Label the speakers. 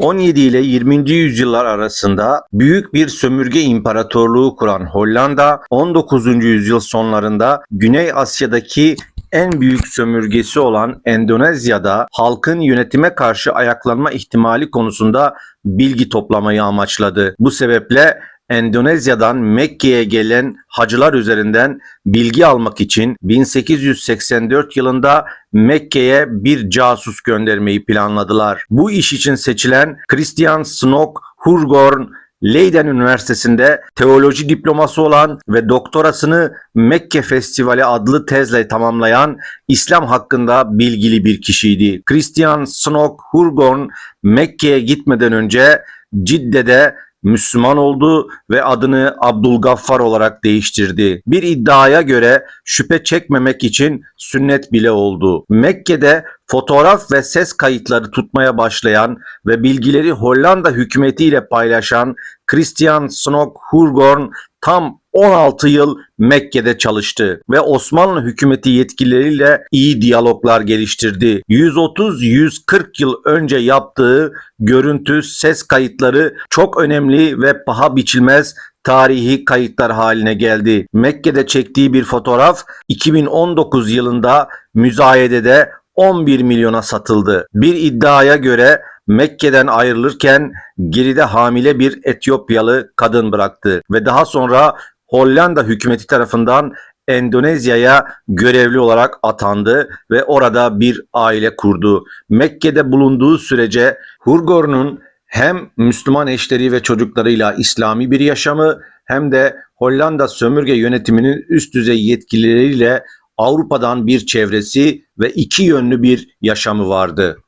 Speaker 1: 17 ile 20. yüzyıllar arasında büyük bir sömürge imparatorluğu kuran Hollanda 19. yüzyıl sonlarında Güney Asya'daki en büyük sömürgesi olan Endonezya'da halkın yönetime karşı ayaklanma ihtimali konusunda bilgi toplamayı amaçladı. Bu sebeple Endonezya'dan Mekke'ye gelen hacılar üzerinden bilgi almak için 1884 yılında Mekke'ye bir casus göndermeyi planladılar. Bu iş için seçilen Christian Snok Hurgorn Leiden Üniversitesi'nde teoloji diploması olan ve doktorasını Mekke Festivali adlı tezle tamamlayan İslam hakkında bilgili bir kişiydi. Christian Snok Hurgorn Mekke'ye gitmeden önce Cidde'de Müslüman oldu ve adını Abdülgaffar olarak değiştirdi. Bir iddiaya göre şüphe çekmemek için sünnet bile oldu. Mekke'de fotoğraf ve ses kayıtları tutmaya başlayan ve bilgileri Hollanda hükümetiyle paylaşan Christian Snok Hurgorn tam 16 yıl Mekke'de çalıştı ve Osmanlı hükümeti yetkilileriyle iyi diyaloglar geliştirdi. 130-140 yıl önce yaptığı görüntü, ses kayıtları çok önemli ve paha biçilmez tarihi kayıtlar haline geldi. Mekke'de çektiği bir fotoğraf 2019 yılında müzayedede 11 milyona satıldı. Bir iddiaya göre Mekke'den ayrılırken geride hamile bir Etiyopyalı kadın bıraktı ve daha sonra Hollanda hükümeti tarafından Endonezya'ya görevli olarak atandı ve orada bir aile kurdu. Mekke'de bulunduğu sürece Hurgor'un hem Müslüman eşleri ve çocuklarıyla İslami bir yaşamı hem de Hollanda sömürge yönetiminin üst düzey yetkilileriyle Avrupa'dan bir çevresi ve iki yönlü bir yaşamı vardı.